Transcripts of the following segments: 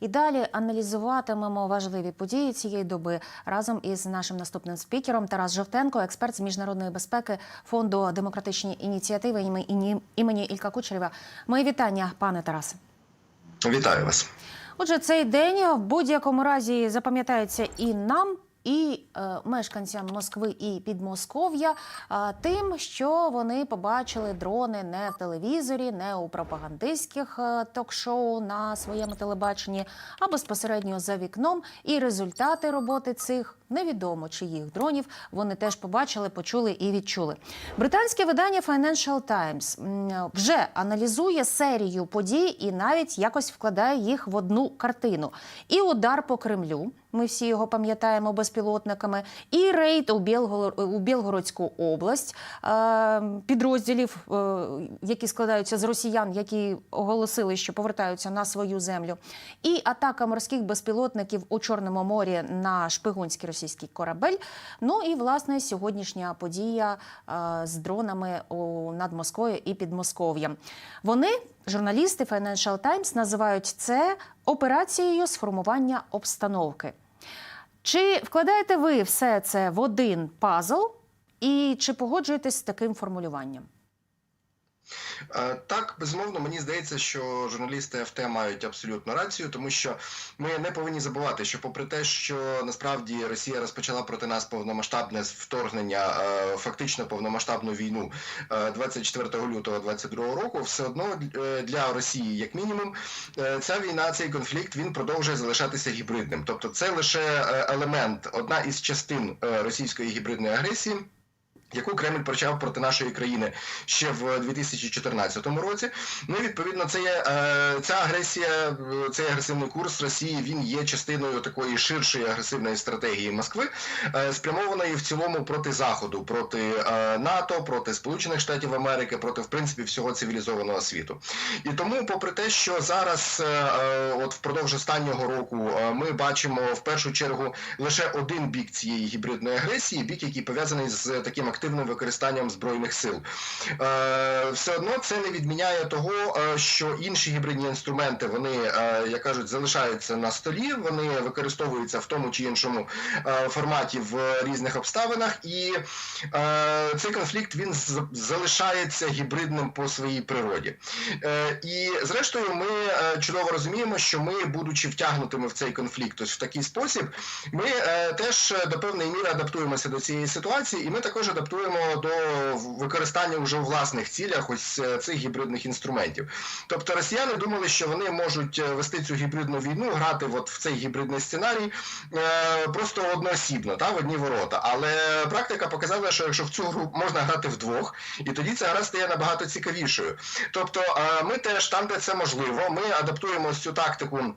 І далі аналізуватимемо важливі події цієї доби разом із нашим наступним спікером Тарас Жовтенко, експерт з міжнародної безпеки фонду демократичні ініціативи іме- імені Ілька Кучерєва. Мої вітання, пане Тарасе. Вітаю вас. Отже, цей день в будь-якому разі запам'ятається і нам. І е, мешканцям Москви і Підмосков'я е, тим, що вони побачили дрони не в телевізорі, не у пропагандистських е, ток-шоу на своєму телебаченні, а безпосередньо за вікном. І результати роботи цих невідомо чиїх дронів вони теж побачили, почули і відчули. Британське видання Financial Times вже аналізує серію подій і навіть якось вкладає їх в одну картину. І удар по Кремлю. Ми всі його пам'ятаємо безпілотниками. І рейд у, Білгород, у Білгородську область е, підрозділів, е, які складаються з росіян, які оголосили, що повертаються на свою землю. І атака морських безпілотників у Чорному морі на шпигунський російський корабель. Ну і власне сьогоднішня подія е, з дронами над Москвою і Підмосков'ям. Вони, журналісти Financial Times, називають це операцією сформування обстановки. Чи вкладаєте ви все це в один пазл, і чи погоджуєтесь з таким формулюванням? Е, Так, безумовно, мені здається, що журналісти ФТ мають абсолютну рацію, тому що ми не повинні забувати, що попри те, що насправді Росія розпочала проти нас повномасштабне вторгнення, е, фактично повномасштабну війну е, 24 лютого 22 року, все одно е, для Росії, як мінімум, е, ця війна, цей конфлікт він продовжує залишатися гібридним. Тобто, це лише е, елемент, одна із частин е, російської гібридної агресії. Яку Кремль почав проти нашої країни ще в 2014 році. Ну і відповідно, це є е, ця агресія, е, цей агресивний курс Росії. Він є частиною такої ширшої агресивної стратегії Москви, е, спрямованої в цілому проти Заходу, проти НАТО, проти Сполучених Штатів Америки, проти в принципі всього цивілізованого світу. І тому, попри те, що зараз, от впродовж останнього року, ми бачимо в першу чергу лише один бік цієї гібридної агресії, бік, який пов'язаний з таким активним використанням збройних сил. Е, Все одно це не відміняє того, е, що інші гібридні інструменти вони, е, як кажуть, залишаються на столі, вони використовуються в тому чи іншому форматі в різних обставинах, і цей конфлікт він залишається гібридним по своїй природі. І зрештою, ми чудово розуміємо, що ми, будучи втягнутими в цей конфлікт, ось в такий спосіб, ми теж до певної міри адаптуємося до цієї ситуації, і ми також адаптуємо до використання вже у власних цілях ось е, цих гібридних інструментів. Тобто росіяни думали, що вони можуть е, вести цю гібридну війну, грати от в цей гібридний сценарій е, просто одноосібно, та в одні ворота. Але практика показала, що якщо в цю гру можна грати вдвох, і тоді ця гра стає набагато цікавішою. Тобто, ми теж там, де це можливо, ми адаптуємо цю тактику.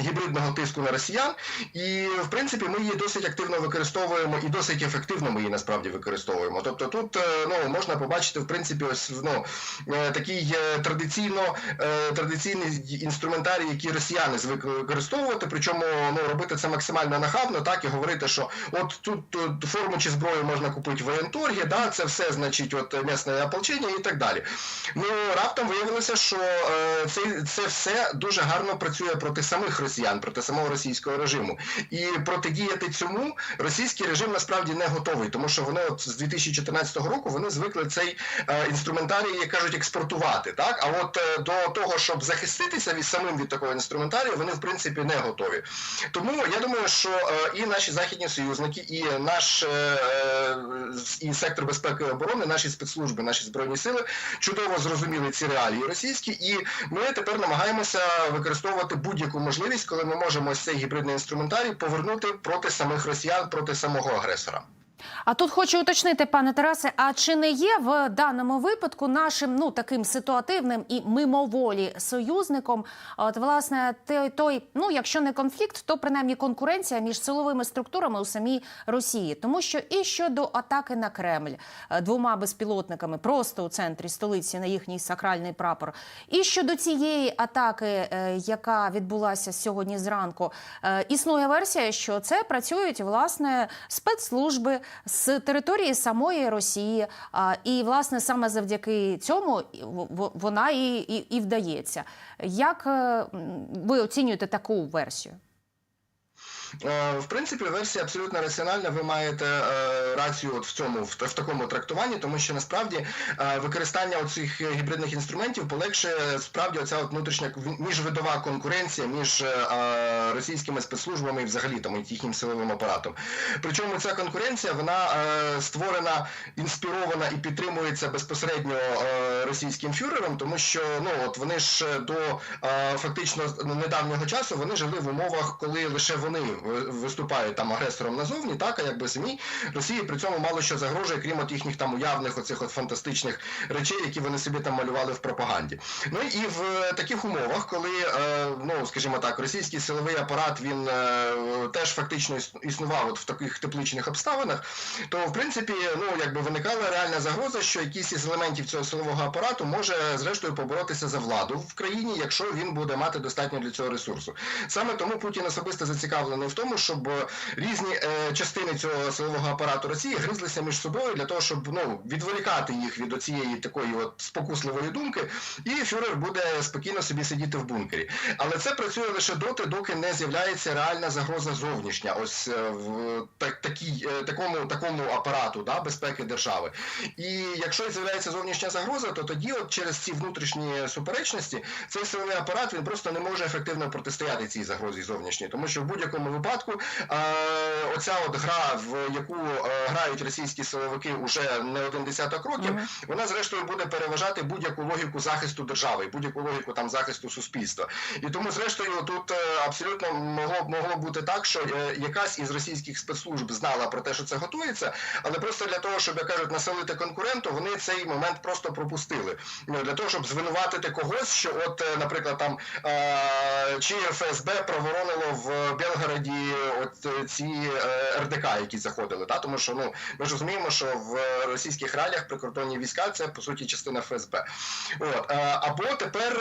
Гібридного тиску на росіян, і в принципі ми її досить активно використовуємо і досить ефективно ми її насправді використовуємо. Тобто тут е, ну можна побачити в принципі ось ну е, такий е, традиційно традиційний інструментарій, який росіяни звикли використовувати. Причому ну робити це максимально нахабно, так і говорити, що от тут, тут форму чи зброю можна купити в воєнторгі, да, це все значить от місне ополчення і так далі. Ну раптом виявилося, що це, це все дуже гарно працює проти самих росіян, проти самого російського режиму. І протидіяти цьому російський режим насправді не готовий, тому що вони от з 2014 року вони звикли цей е, інструментарій, як кажуть, експортувати. Так, а от е, до того, щоб захиститися від самим від такого інструментарію, вони в принципі не готові. Тому я думаю, що е, і наші західні союзники, і наш і сектор безпеки і оборони, наші спецслужби, наші збройні сили чудово зрозуміли ці реалії російські, і ми тепер намагаємося використовувати будь-яку можливість, коли ми можемо ось цей гібридний інструментарій повернути проти самих росіян, проти самого агресора. А тут хочу уточнити, пане Тарасе, а чи не є в даному випадку нашим ну таким ситуативним і мимоволі союзником? От власне той, той, ну якщо не конфлікт, то принаймні конкуренція між силовими структурами у самій Росії, тому що і щодо атаки на Кремль е, двома безпілотниками просто у центрі столиці на їхній сакральний прапор, і щодо цієї атаки, е, яка відбулася сьогодні зранку, е, існує версія, що це працюють власне спецслужби з території самої Росії. І власне саме завдяки цьому вона і, і, і вдається. Як е, ви оцінюєте таку версію? Е, В принципі, версія абсолютно раціональна. Ви маєте е, рацію от в цьому в, такому трактуванні, тому що насправді е, використання оцих гібридних інструментів полегшує справді оця от внутрішня міжвидова конкуренція між російськими спецслужбами і взагалі там їхнім силовим апаратом. Причому ця конкуренція вона створена, інспірована і підтримується безпосередньо російським фюрером, тому що ну от вони ж до фактично недавнього часу вони жили в умовах, коли лише вони виступають там агресором назовні, так а якби самі Росії при цьому мало що загрожує, крім от їхніх там уявних оцих от фантастичних речей, які вони собі там малювали в пропаганді. Ну і в таких умовах, коли е, ну скажімо так, російський силовий апарат він е, теж фактично існував от в таких тепличних обставинах, то в принципі ну якби виникала реальна загроза, що якийсь із елементів цього силового апарату може зрештою поборотися за владу в країні, якщо він буде мати достатньо для цього ресурсу. Саме тому Путін особисто зацікавлений в тому, щоб е, різні е, частини цього силового апарату Росії гризлися між собою для того, щоб ну відволікати їх від оцієї такої от спокусливої думки, і фюрер буде спокійно собі сидіти в бункері. Але це працює лише доти, доки не з'являється реальна загроза зовнішня. Ось е, в так, такій, такому такому апарату да, безпеки держави. І якщо з'являється зовнішня загроза, то тоді, от через ці внутрішні суперечності, цей силовий апарат він просто не може ефективно протистояти цій загрозі зовнішній, тому що в будь-якому випадку е, оця от гра, в яку е, грають російські силовики уже не один десяток років, Мгм. вона зрештою буде переважати будь-яку логіку захисту держави, будь-яку логіку там захисту суспільства. І тому, зрештою, тут е, абсолютно могло могло бути так, що е, якась із російських спецслужб знала про те, що це готується, але просто для того, щоб як кажуть, населити конкуренту, вони цей момент просто пропустили. Ну, для того, щоб звинуватити когось, що, от, наприклад, там е, чи ФСБ проворонило в Белгороді от е, ці е, РДК, які заходили. Та? Тому що ну ми ж розуміємо, що в російських реаліях прикордонні війська це по суті частина ФСБ. От е, або тепер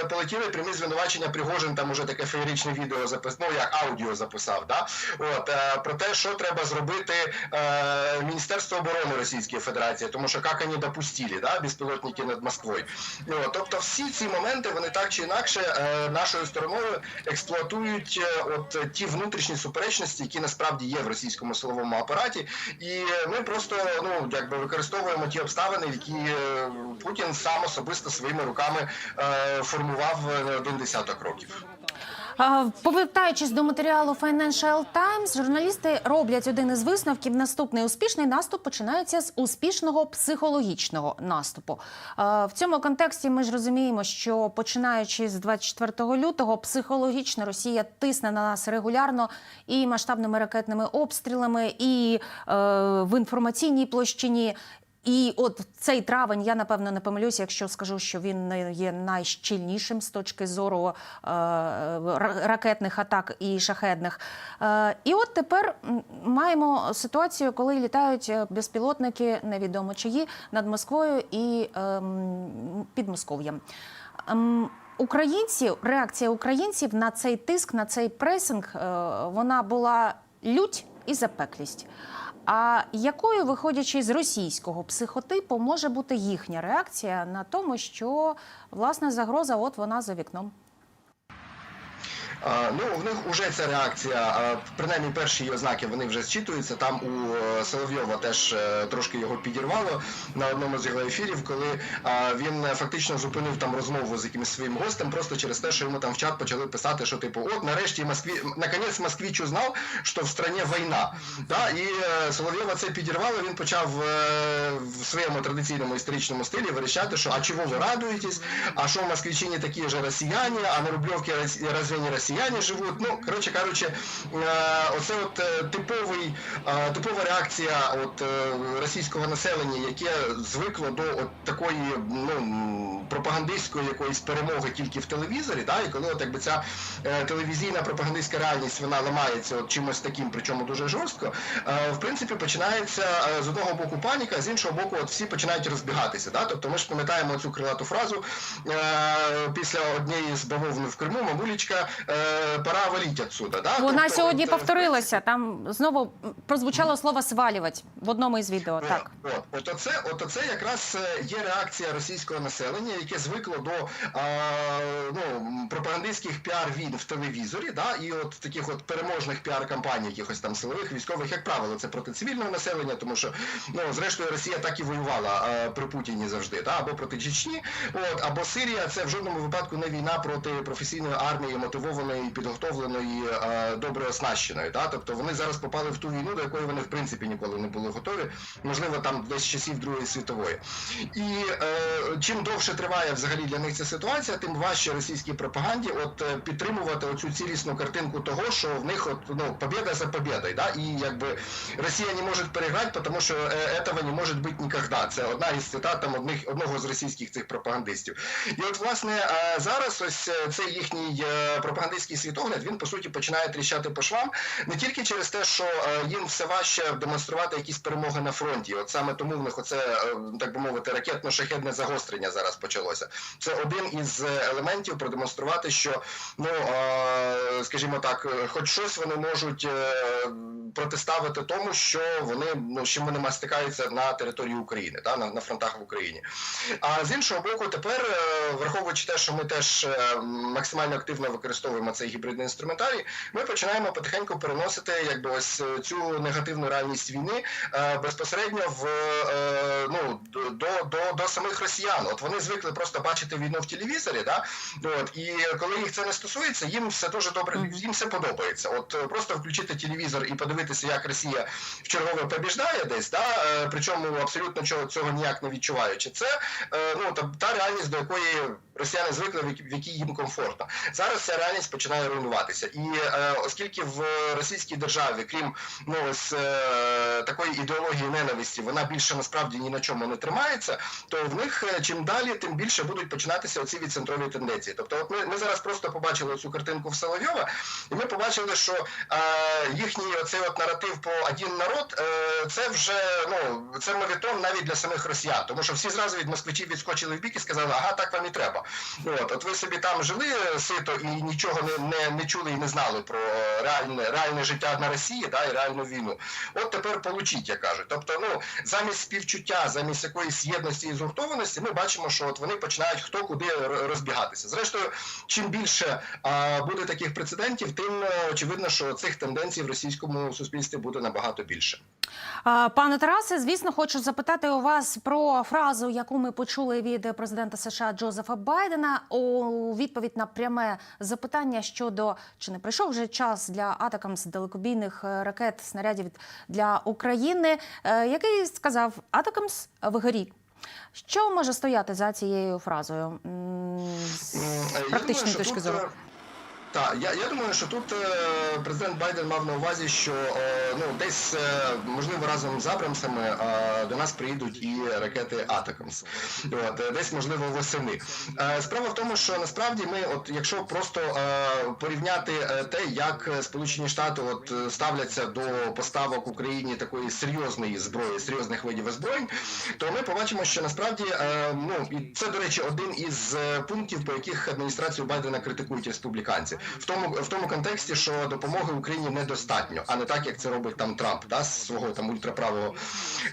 е, полетіли прямі звинувачення Пригожин, там уже таке феєричне відео запис, ну як аудіо записав. Да? От е, про те, що треба зробити е, Міністерство оборони Російської Федерації, тому що як вони допустили, да, безпілотники над Москвою. Ну, от, тобто всі ці моменти вони так чи інакше е, нашою стороною експлуатують е, от е, ті внутрішні суперечності, які насправді є в російському силовому апараті, і ми просто ну якби використовуємо ті обставини, які е, Путін сам особисто своїми руками е, формував не один десяток років. Повертаючись до матеріалу Financial Times, журналісти роблять один із висновків. Наступний успішний наступ починається з успішного психологічного наступу. В цьому контексті ми ж розуміємо, що починаючи з 24 лютого, психологічно Росія тисне на нас регулярно і масштабними ракетними обстрілами, і е, в інформаційній площині. І от цей травень я напевно не помилюся, якщо скажу, що він не є найщільнішим з точки зору е, ракетних атак і шахедних. Е, і от тепер маємо ситуацію, коли літають е, безпілотники, невідомо чиї, над Москвою і ем, під Москов'ям. Ем, Українці, реакція українців на цей тиск, на цей пресинг, е, вона була лють і запеклість. А якою, виходячи з російського психотипу, може бути їхня реакція на тому, що власне загроза, от вона за вікном? Ну, в них вже ця реакція, принаймні перші її ознаки вони вже зчитуються. Там у е, Соловйова теж е, трошки його підірвало на одному з його ефірів, коли він е, фактично зупинив там розмову з якимось своїм гостем, просто через те, що йому там в чат почали писати, що типу, от нарешті Москві, наконець москвич узнав, що в стране війна. Да? І Соловйова це підірвало. Він почав в своєму традиційному історичному стилі верещати, що а чого ви радуєтесь? А що москвичі не такі ж росіяни, а на Рубльовці разве не росіяни живуть? Ну, коротше кажучи, е, оце от е, типовий, е, типова реакція от, російського населення, яке звикло до от такої ну, пропагандистської якоїсь перемоги тільки в телевізорі, да? і коли от, якби, ця телевізійна пропагандистська реальність вона ламається от чимось таким, причому дуже жорстко, в принципі, починається з одного боку паніка, з іншого боку, от всі починають розбігатися. Да? Тобто ми ж пам'ятаємо цю крилату фразу після однієї з бавовни в Криму, мамулічка пора валіть отсюда. Да? Вона Тобто, сьогодні от, е, повторилася. Там знову прозвучало слово свалювати в одному із відео. Так. От, от, от, оце, от оце якраз е, є реакція російського населення, яке звикло до а, ну, пропагандистських піар-він в телевізорі, да, і от таких от переможних піар-кампаній, якихось там силових, військових, як правило, це проти цивільного населення, тому що ну, зрештою Росія так і воювала а, при Путіні завжди, да, або проти Чечні, от, або Сирія це в жодному випадку не війна проти професійної армії, мотивованої, підготовленої, а, добре оснащеної. Да? Тобто вони зараз попали в ту війну, до якої вони в принципі ніколи не були готові, можливо, там десь з часів Другої світової. І е, чим довше триває взагалі для них ця ситуація, тим важче російській пропаганді от е, підтримувати оцю цілісну картинку того, що в них от ну побіда за побєдою, да? і якби Росія не може переграти, тому що е, этого не може бути ніколи. Це одна із цитат там одних одного з російських цих пропагандистів. І от власне е, зараз ось цей їхній е, пропагандистський світогляд він по суті починає тріщати по швам не тільки через те, що е, їм все важче демонструвати якісь перемоги на фронті. От саме тому в них оце е, так би мовити ракетно-шахедне загострення зараз почалося. Це один із е, елементів продемонструвати, що ну скажімо так, хоч щось вони можуть протиставити тому, що вони ну з чим вони стикаються на території України, та на, на фронтах в Україні. А з іншого боку, тепер, враховуючи те, що ми теж максимально активно використовуємо цей гібридний інструментарій, ми починаємо потихеньку переносити якби ось е, цю негативну реальність війни е, безпосередньо в е, ну до, до, до самих росіян. От вони звикли просто бачити війну в телевізорі, да? От і коли їх це не стосується, їм все дуже добре, їм все подобається. От просто включити телевізор і подивитися, як Росія в чергове побіждає десь, да? причому абсолютно чого цього ніяк не відчуваючи. Це е, ну та, та реальність, до якої росіяни звикли, в якій їм комфортно. Зараз ця реальність починає руйнуватися. І е, оскільки в російській державі, крім ну ось е, такої ідеології ненависті, вона більше насправді ні на чому не тримається, то в них е, чим далі, тим більше будуть починатися оці відцентрові тенденції. Тобто, от ми, ми зараз просто побачили цю картинку в Соловйова, і ми побачили, що е, їхній оцей от наратив про один народ, е, це вже ну це мовітон навіть для самих росіян, тому що всі зразу від москвичів відскочили в бік і сказали, ага, так вам і треба. От, от ви собі там жили сито і нічого не, не, не чули і не знали про е, реальне, реальне життя на Росії, да, і реальну війну. От тепер получіть, як кажуть. Тобто, ну замість співчуття, замість якоїсь єдності і згуртованості, ми бачимо, що от вони починають хто куди розбігатися. Зрештою, чим більше а, буде таких прецедентів, тим е, очевидно, що цих тенденцій в російському суспільстві буде набагато більше. Пане Тарасе, звісно, хочу запитати у вас про фразу, яку ми почули від президента США Джозефа Байдена у відповідь на пряме запитання щодо чи не прийшов вже час для атакам з далекобійних е, ракет снарядів для України, е, який сказав Атакамс вигорі. Що може стояти за цією фразою з е, практичної думаю, точки зору? Так, я, я думаю, що тут е, президент Байден мав на увазі, що е, ну десь е, можливо разом з Абрамсами е, до нас приїдуть і ракети Атакамс. От е, десь можливо восени. Е, справа в тому, що насправді ми, от якщо просто е, порівняти е, те, як Сполучені Штати от ставляться до поставок Україні такої серйозної зброї, серйозних видів озброєнь, то ми побачимо, що насправді е, ну і це до речі один із е, пунктів, по яких адміністрацію Байдена критикують республіканці, в тому в тому контексті, що допомоги Україні недостатньо, а не так, як це робить там Трамп, да, з свого там ультраправого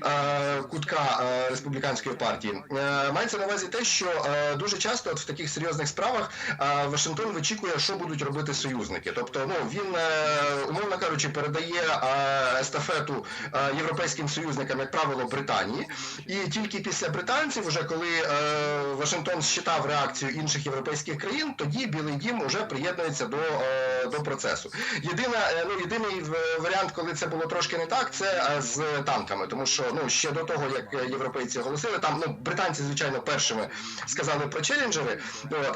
е, кутка е, республіканської партії. Е, мається на увазі те, що е, дуже часто от в таких серйозних справах е, Вашингтон вичікує, що будуть робити союзники. Тобто, ну він е, умовно кажучи, передає е, естафету е, європейським союзникам, як правило, Британії, і тільки після британців, вже коли е, Вашингтон считав реакцію інших європейських країн, тоді Білий Дім вже приєднується до, е, до процесу. Єдина, е, ну єдиний варіант, коли це було трошки не так, це е, з танками, тому що ну ще до того, як європейці оголосили, там ну британці, звичайно, першими сказали про челенджери.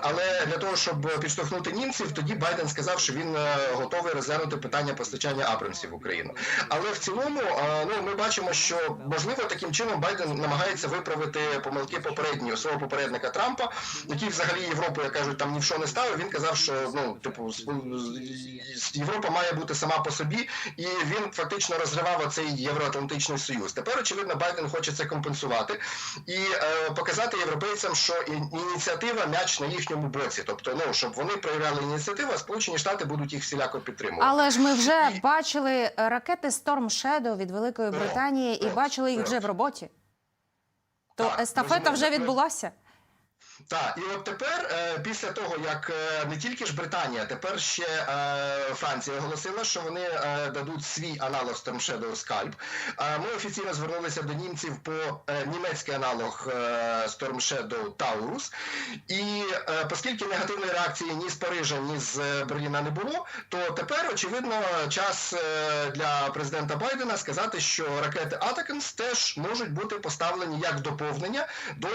Але для того, щоб підштовхнути німців, тоді Байден сказав, що він готовий розглянути питання постачання Абрамсів в Україну. Але в цілому, ну ми бачимо, що можливо таким чином Байден намагається виправити помилки попереднього свого попередника Трампа, який взагалі Європу, як кажуть, там ні в що не ставив. Він казав, що ну типу Європа має бути сама по собі, і він фактично розривав оцей євроатлантичний союз. Тепер очевидно Байден хоче це компенсувати і е, показати європейцям, що ініціатива м'яч на їхньому боці, тобто ну щоб вони проявляли ініціативу, а Сполучені Штати будуть їх всіляко підтримувати. Але ж ми вже І- бачили е, ракети Storm Shadow від Великої Британії і бачили їх вже в роботі. То Так, естафета вже відбулася. Так, і от тепер, е, після того, як е, не тільки ж Британія, тепер ще е, Франція оголосила, що вони дадуть свій аналог Storm. Е, Ми офіційно звернулися до німців по німецький аналог Storm Taurus. І оскільки негативної реакції ні з Парижа, ні з Берліна не було, то тепер, очевидно, час для президента Байдена сказати, що ракети Атакамс теж можуть бути поставлені як доповнення до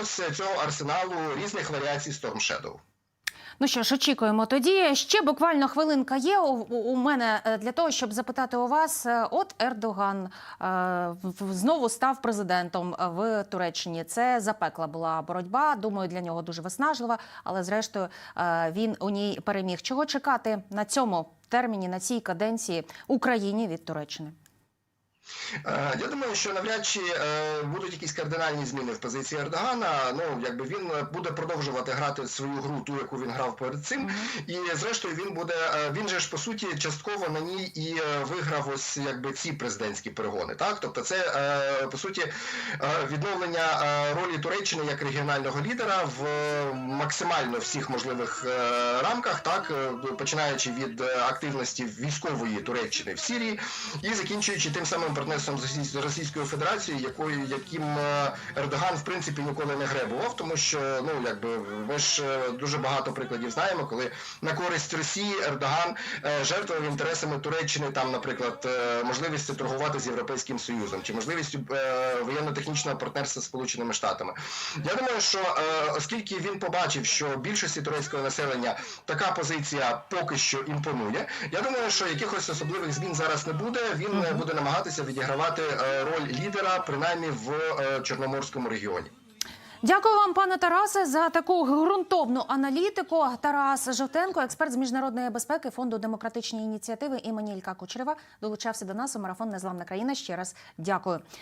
ось цього арсеналу різних варіацій Storm Shadow. Ну що ж, очікуємо. Тоді ще буквально хвилинка є у, у мене е, для того, щоб запитати у вас. Е, От Ердоган е, знову став президентом е, в Туреччині. Це запекла була боротьба. Думаю, для нього дуже виснажлива, але зрештою е, він у ній переміг. Чого чекати на цьому терміні, на цій каденції Україні від Туреччини? Е, Я думаю, що навряд чи е, будуть якісь кардинальні зміни в позиції Ердогана. Ну якби він е, буде продовжувати грати свою гру, ту, яку він грав перед цим, і зрештою він буде. Він же ж по суті частково на ній і виграв ось якби ці президентські перегони. Так, тобто, це по суті відновлення ролі Туреччини як регіонального лідера в максимально всіх можливих рамках, так починаючи від активності військової Туреччини в Сирії і закінчуючи тим самим партнерством з Росій- Російською Федерацією, якою яким е, Ердоган в принципі ніколи не гребував, тому що ну якби ми ж е, дуже багато прикладів знаємо, коли на користь Росії Ердоган е, жертвував інтересами Туреччини, там, наприклад, можливістю торгувати з Європейським Союзом чи можливістю воєнно-технічного партнерства з Сполученими Штатами. Я думаю, що оскільки він побачив, що більшості турецького населення така позиція поки що імпонує, я думаю, що якихось особливих змін зараз не буде. Він буде намагатися відігравати е, роль лідера, принаймні в е, Чорноморському регіоні. Дякую вам, пане Тарасе, за таку ґрунтовну аналітику. Тарас Жовтенко, експерт з міжнародної безпеки фонду демократичні ініціативи імені Ілька Кучерева, долучався до нас у марафон Незламна країна. Ще раз дякую.